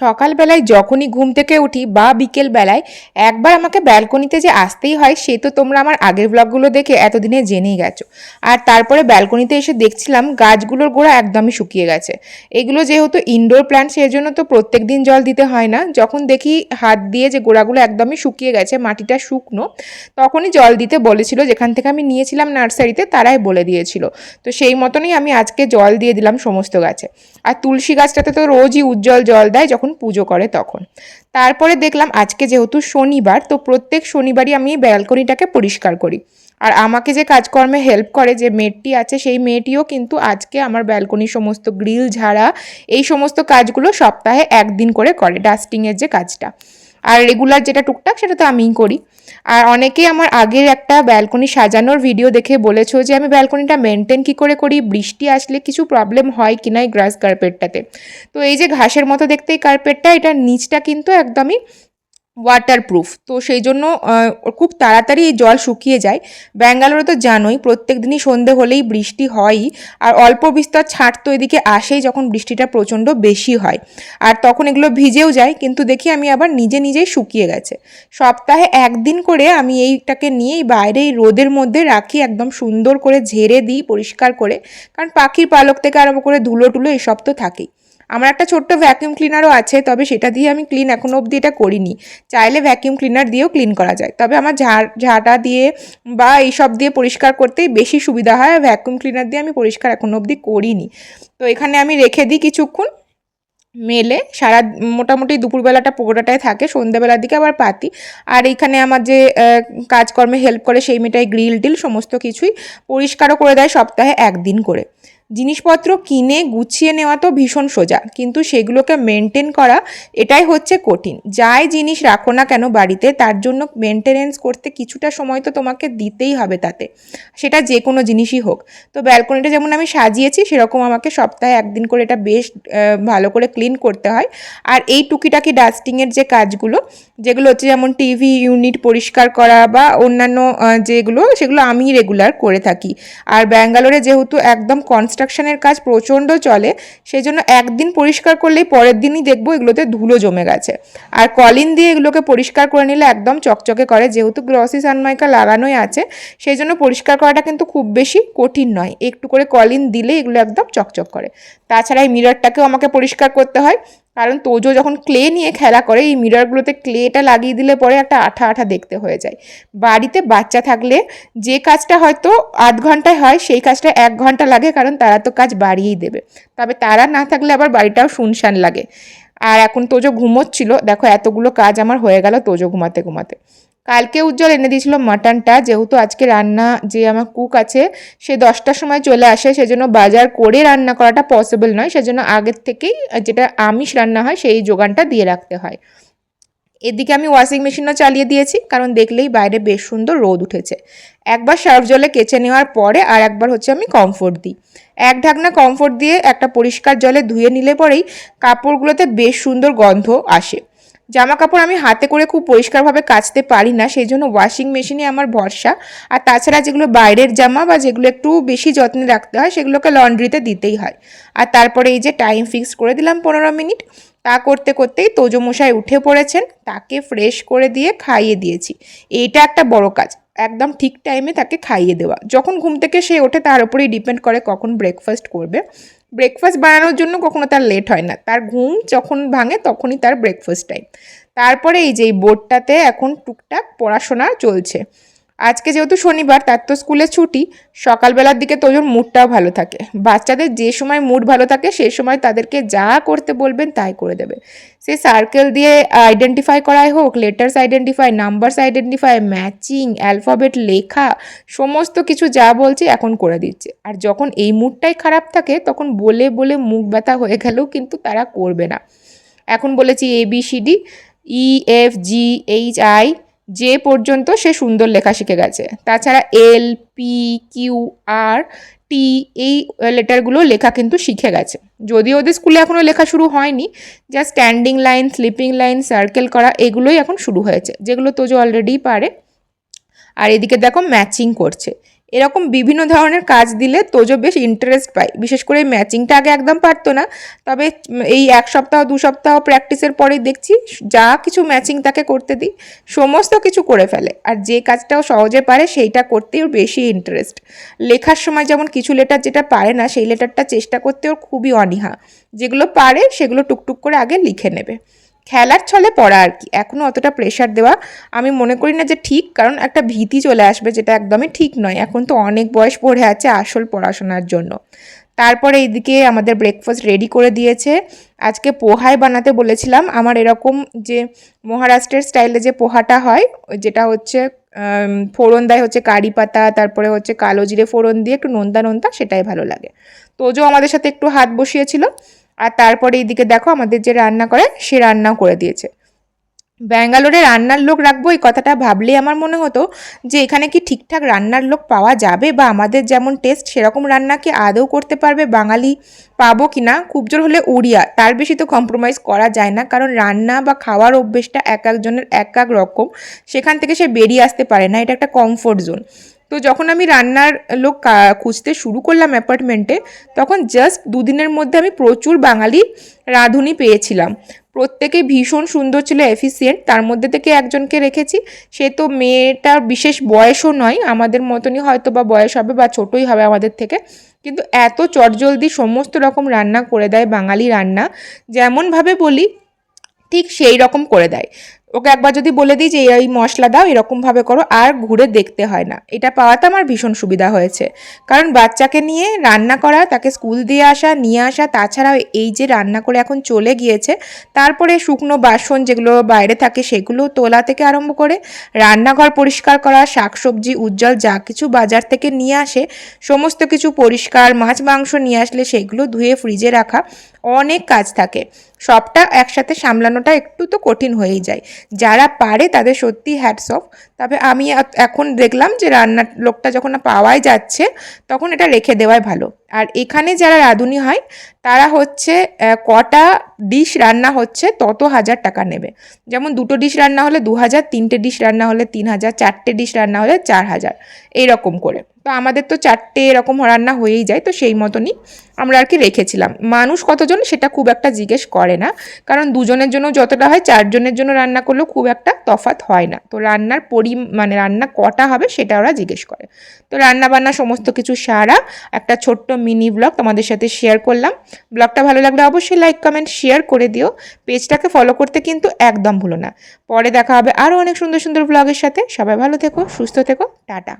সকালবেলায় যখনই ঘুম থেকে উঠি বা বিকেল বেলায় একবার আমাকে ব্যালকনিতে যে আসতেই হয়, সে তো তোমরা আমার আগের ব্লগগুলো দেখে এতদিনে জেনেই গেছো। আর তারপরে ব্যালকনিতে এসে দেখছিলাম গাছগুলোর গোড়া একদমই শুকিয়ে গেছে। এগুলো যেহেতু ইনডোর প্ল্যান্ট সেই জন্য তো প্রত্যেক দিন জল দিতে হয় না। যখন দেখি হাত দিয়ে যে গোড়াগুলো একদমই শুকিয়ে গেছে, মাটিটা শুকনো, তখনই জল দিতে বলেছিল। যেখান থেকে আমি নিয়েছিলাম নার্সারিতে, তারাই বলে দিয়েছিল। তো সেই মতনই আমি আজকে জল দিয়ে দিলাম সমস্ত গাছে। আর তুলসী গাছটাতে তো রোজই উজ্জ্বল জল দেয় যখন পুজো করে তখন। তারপরে দেখলাম আজকে যেহেতু শনিবার, তো প্রত্যেক শনিবারই আমি ব্যালকনিটাকে পরিষ্কার করি। আর আমাকে যে কাজকর্মে হেল্প করে যে মেয়েটি আছে, সেই মেয়েটিও কিন্তু আজকে আমার ব্যালকনির সমস্ত গ্রিল, ঝাড়া, এই সমস্ত কাজগুলো সপ্তাহে একদিন করে করে ডাস্টিংয়ের যে কাজটা। আর রেগুলার যেটা টুকটাক সেটা তো আমিই করি। আর অনেকেই আমার আগের একটা ব্যালকনি সাজানোর ভিডিও দেখে বলেছ যে, আমি ব্যালকনিটা মেনটেন কী করে করি? বৃষ্টি আসলে কিছু প্রবলেম হয় কি না এই গ্রাস কার্পেটটাতে তো এই যে ঘাসের মতো দেখতে এই কার্পেটটা এটার নিচটা কিন্তু একদমই ওয়াটারপ্রুফ তো সেই জন্য খুব তাড়াতাড়ি এই জল শুকিয়ে যায়। ব্যাঙ্গালোরে তো জানোই, প্রত্যেক দিনই সন্ধে হলেই বৃষ্টি হয়ই আর অল্প বিস্তর ছাট তো এদিকে আসেই যখন বৃষ্টিটা প্রচণ্ড বেশি হয়। আর তখন এগুলো ভিজেও যায়, কিন্তু দেখি আমি আবার নিজে নিজেই শুকিয়ে গেছে। সপ্তাহে একদিন করে আমি এইটাকে নিয়েই বাইরে এই রোদের মধ্যে রাখি, একদম সুন্দর করে ঝেড়ে দিই, পরিষ্কার করে। কারণ পাখির পালক থেকে আরম্ভ করে ধুলো টুলো এসব তো থাকেই। আমার একটা ছোট্ট ভ্যাকিউম ক্লিনারও আছে, তবে সেটা দিয়ে আমি ক্লিন এখনও অবধি এটা করিনি। চাইলে ভ্যাকিউম ক্লিনার দিয়েও ক্লিন করা যায়। তবে আমার ঝাড়, ঝাঁটা দিয়ে বা এইসব দিয়ে পরিষ্কার করতেই বেশি সুবিধা হয় ভ্যাকুয়াম ক্লিনার দিয়ে আমি পরিষ্কার এখনও অবধি করিনি। তো এখানে আমি রেখে দিই কিছুক্ষণ, মেলে সারা মোটামুটি দুপুরবেলাটা পোকোটাটায় থাকে, সন্ধ্যাবেলার দিকে আবার পাতি। আর এইখানে আমার যে কাজকর্মে হেল্প করে সেই মেয়েটাই গ্রিল টিল সমস্ত কিছুই পরিষ্কারও করে দেয় সপ্তাহে একদিন করে। জিনিসপত্র কিনে গুছিয়ে নেওয়া তো ভীষণ সোজা, কিন্তু সেগুলোকে মেনটেন করা এটাই হচ্ছে কঠিন। যাই জিনিস রাখো না কেন বাড়িতে, তার জন্য মেনটেনেন্স করতে কিছুটা সময় তো তোমাকে দিতেই হবে তাতে। সেটা যে কোনো জিনিসই হোক। তো ব্যালকনিটা যেমন আমি সাজিয়েছি, সেরকম আমাকে সপ্তাহে একদিন করে এটা বেশ ভালো করে ক্লিন করতে হয়। আর এই টুকিটাকি ডাস্টিংয়ের যে কাজগুলো, যেগুলো হচ্ছে যেমন টিভি ইউনিট পরিষ্কার করা বা অন্যান্য যেগুলো, সেগুলো আমি রেগুলার করে থাকি। আর ব্যাঙ্গালোরে যেহেতু একদম কনস্ট্রাকশনের কাজ প্রচণ্ড চলে সেই জন্য একদিন পরিষ্কার করলেই পরের দিনই দেখব এগুলোতে ধুলো জমে গেছে। আর কলিন দিয়ে এগুলোকে পরিষ্কার করে নিলে একদম চকচকে করে, যেহেতু গ্রসি সানমাইকা লাগানোই আছে সেই জন্য পরিষ্কার করাটা কিন্তু খুব বেশি কঠিন নয়। একটু করে কলিন দিলে এগুলো একদম চকচক করে। তাছাড়া এই মিররটাকেও আমাকে পরিষ্কার করতে হয়। কারণ তোজো যখন ক্লে নিয়ে খেলা করে, এই মিররগুলোতে ক্লেটা লাগিয়ে দিলে পরে একটা আঠা আঠা দেখতে হয়ে যায়। বাড়িতে বাচ্চা থাকলে যে কাজটা হয়তো আধ ঘন্টায় হয়, সেই কাজটা এক ঘণ্টা লাগে, কারণ তারা তো কাজ বাড়িয়েই দেবে। তবে তারা না থাকলে আবার বাড়িটাও শুনশান লাগে। আর এখন তোজো ঘুমোচ্ছিল। দেখো, এতগুলো কাজ আমার হয়ে গেল তোজো ঘুমাতে ঘুমাতে। কালকে উজ্জ্বল এনে দিয়েছিল মাটনটা, যেহেতু আজকে রান্না যে আমার কুক আছে, সে দশটার সময় চলে আসে, সেজন্য বাজার করে রান্না করাটা পসিবল নয়। সেজন্য আগের থেকেই যেটা আমিষ রান্না হয়, সেই যোগানটা দিয়ে রাখতে হয়। এদিকে আমি ওয়াশিং মেশিনও চালিয়ে দিয়েছি, কারণ দেখলেই বাইরে বেশ সুন্দর রোদ উঠেছে। একবার সার্ফ জলে কেচে নেওয়ার পরে আর একবার হচ্ছে আমি কমফোর্ট দিই। এক ঢাকনা কমফোর্ট দিয়ে একটা পরিষ্কার জলে ধুয়ে নিলে পরেই কাপড়গুলোতে বেশ সুন্দর গন্ধ আসে। জামা কাপড় আমি হাতে করে খুব পরিষ্কারভাবে কাচতে পারি না, সেই জন্য ওয়াশিং মেশিনে আমার ভরসা। আর তাছাড়া যেগুলো বাইরের জামা বা যেগুলো একটু বেশি যত্নে রাখতে হয়, সেগুলোকে লন্ড্রিতে দিতেই হয়। আর তারপরে এই যে টাইম ফিক্স করে দিলাম পনেরো মিনিট, তা করতে করতেই তোজো মশাই উঠে পড়েছেন, তাকে ফ্রেশ করে দিয়ে খাইয়ে দিয়েছি। এইটা একটা বড় কাজ, একদম ঠিক টাইমে তাকে খাইয়ে দেওয়া। যখন ঘুম থেকে সে ওঠে, তার উপরেই ডিপেন্ড করে কখন ব্রেকফাস্ট করবে। ব্রেকফাস্ট বানানোর জন্য কখনো তার লেট হয় না। তার ঘুম যখন ভাঙে তখনই তার ব্রেকফাস্ট টাইম তারপরে এই যে এই বোর্ডটাতে এখন টুকটাক পড়াশোনা চলছে। আজকে যেহেতু শনিবার, তার তো স্কুলে ছুটি, সকালবেলার দিকে তোজোর মুডটাও ভালো থাকে। বাচ্চাদের যে সময় মুড ভালো থাকে সেই সময় তাদেরকে যা করতে বলবেন তাই করে দেবে। সে সার্কেল দিয়ে আইডেন্টিফাই করাই হোক letters identify numbers identify matching alphabet লেখা, সমস্ত কিছু যা বলছে এখন করে দিচ্ছে। আর যখন এই মুডটাই খারাপ থাকে, তখন বলে বলে মুখ ব্যথা হয়ে গেলেও কিন্তু তারা করবে না। এখন বলেছি A B C D E F G H I যে পর্যন্ত সে সুন্দর লেখা শিখে গেছে। তাছাড়া এল, পি, কিউ, আর, টি এই লেটারগুলো লেখা কিন্তু শিখে গেছে। যদিও ওদের স্কুলে এখনও লেখা শুরু হয়নি, যা standing line, sleeping line, circle করা এগুলোই এখন শুরু হয়েছে, যেগুলো তোজো অলরেডি পারে। আর এদিকে দেখো ম্যাচিং করছে। এরকম বিভিন্ন ধরনের কাজ দিলে তোজো বেশ ইন্টারেস্ট পায়। বিশেষ করে ম্যাচিংটা আগে একদম পারতো না। তবে এই এক সপ্তাহ, দু সপ্তাহ প্র্যাকটিসের পরেই দেখছি, যা কিছু ম্যাচিং তাকে করতে দিই, সমস্ত কিছু করে ফেলে। আর যে কাজটাও সহজে পারে, সেইটা করতে ওর বেশি ইন্টারেস্ট লেখার সময় যেমন কিছু লেটার যেটা পারে না, সেই লেটারটা চেষ্টা করতে ওর খুবই অনীহা। যেগুলো পারে, সেগুলো টুকটুক করে আগে লিখে নেবে। খেলার ছলে পড়া আর কি। এখনও অতটা প্রেশার দেওয়া আমি মনে করি না যে ঠিক, কারণ একটা ভীতি চলে আসবে যেটা একদমই ঠিক নয়। এখন তো অনেক বয়স পড়ে আছে আসল পড়াশোনার জন্য। তারপরে এইদিকে আমাদের ব্রেকফাস্ট রেডি করে দিয়েছে। আজকে পোহাই বানাতে বলেছিলাম। আমার এরকম যে মহারাষ্ট্রের স্টাইলে যে পোহাটা হয়, যেটা হচ্ছে ফোড়ন দেয় হচ্ছে কারি পাতা, তারপরে হচ্ছে কালো জিরে ফোড়ন দিয়ে একটু নোনতা নোনতা সেটাই ভালো লাগে। তোজো আমাদের সাথে একটু হাত বসিয়েছিল। আর তারপরে এইদিকে দেখো আমাদের যে রান্না করে, সে রান্নাও করে দিয়েছে। ব্যাঙ্গালোরে রান্নার লোক রাখব এই কথাটা ভাবলেই আমার মনে হতো যে এখানে কি ঠিকঠাক রান্নার লোক পাওয়া যাবে বা আমাদের যেমন টেস্ট সেরকম রান্না কি আদৌ করতে পারবে বাঙালি পাবো কি না? খুব জোর হলে উড়িয়া। তার বেশি তো কম্প্রোমাইজ করা যায় না, কারণ রান্না বা খাওয়ার অভ্যেসটা এক একজনের এক এক রকম। সেখান থেকে সে বেরিয়ে আসতে পারে না, এটা একটা কমফোর্ট জোন তো যখন আমি রান্নার লোক খুঁজতে শুরু করলাম অ্যাপার্টমেন্টে, তখন জাস্ট দুদিনের মধ্যে আমি প্রচুর বাঙালি রাঁধুনি পেয়েছিলাম। প্রত্যেকে ভীষণ সুন্দর ছিল এফিসিয়েন্ট তার মধ্যে থেকে একজনকে রেখেছি। সে তো মেয়েটার বিশেষ বয়সও নয়, আমাদের মতনই হয়তো বা বয়স হবে বা ছোটই হবে আমাদের থেকে, কিন্তু এত চটজলদি সমস্ত রকম রান্না করে দেয় বাঙালি রান্না, যেমনভাবে বলি, ঠিক সেই রকম করে দেয়। ওকে একবার যদি বলে দিই যে, এই মশলা দাও, এরকমভাবে করো, আর ঘুরে দেখতে হয় না। এটা পাওয়াতে আমার ভীষণ সুবিধা হয়েছে। কারণ বাচ্চাকে নিয়ে রান্না করা, তাকে স্কুল দিয়ে আসা, নিয়ে আসা, তাছাড়াও এই যে রান্না করে এখন চলে গিয়েছে, তারপরে শুকনো বাসন যেগুলো বাইরে থাকে সেগুলো তোলা থেকে আরম্ভ করে, রান্নাঘর পরিষ্কার করা, শাকসবজি, উজ্জ্বল যা কিছু বাজার থেকে নিয়ে আসে, সমস্ত কিছু পরিষ্কার, মাছ, মাংস নিয়ে আসলে সেগুলো ধুয়ে ফ্রিজে রাখা, অনেক কাজ থাকে। সবটা একসাথে সামলানোটা একটু তো কঠিন হয়েই যায়। যারা পারে তাদের সত্যি হ্যাটস অফ তবে আমি এখন দেখলাম যে রান্নার লোকটা যখন পাওয়াই যাচ্ছে, তখন এটা রেখে দেওয়াই ভালো। আর এখানে যারা রাঁধুনি হয়, তারা হচ্ছে কটা ডিশ রান্না হচ্ছে তত হাজার টাকা নেবে। যেমন দুটো ডিশ রান্না হলে দু হাজার তিনটে ডিশ রান্না হলে তিন হাজার চারটে ডিশ রান্না হলে চার হাজার এইরকম করে। তো আমাদের তো চারটে এরকম রান্না হয়েই যায়, তো সেই মতনই আমরা আর কি রেখেছিলাম। মানুষ কতজন সেটা খুব একটা জিজ্ঞেস করে না, কারণ দুজনের জন্য যতটা হয়, চারজনের জন্য রান্না করলেও খুব একটা তফাৎ হয় না। তো রান্নার পরি মানে রান্না কটা হবে সেটা ওরা জিজ্ঞেস করে। তো রান্না বান্না সমস্ত কিছু সারা, একটা ছোট্ট মিনি ব্লগ তোমাদের সাথে শেয়ার করলাম। ব্লগটা ভালো লাগলে অবশ্যই লাইক কমেন্ট শেয়ার করে দিও। পেজটাকে ফলো করতে কিন্তু একদম ভুলো না। পরে দেখা হবে আরও অনেক সুন্দর সুন্দর ব্লগের সাথে। সবাই ভালো থেকো, সুস্থ থেকো, টাটা।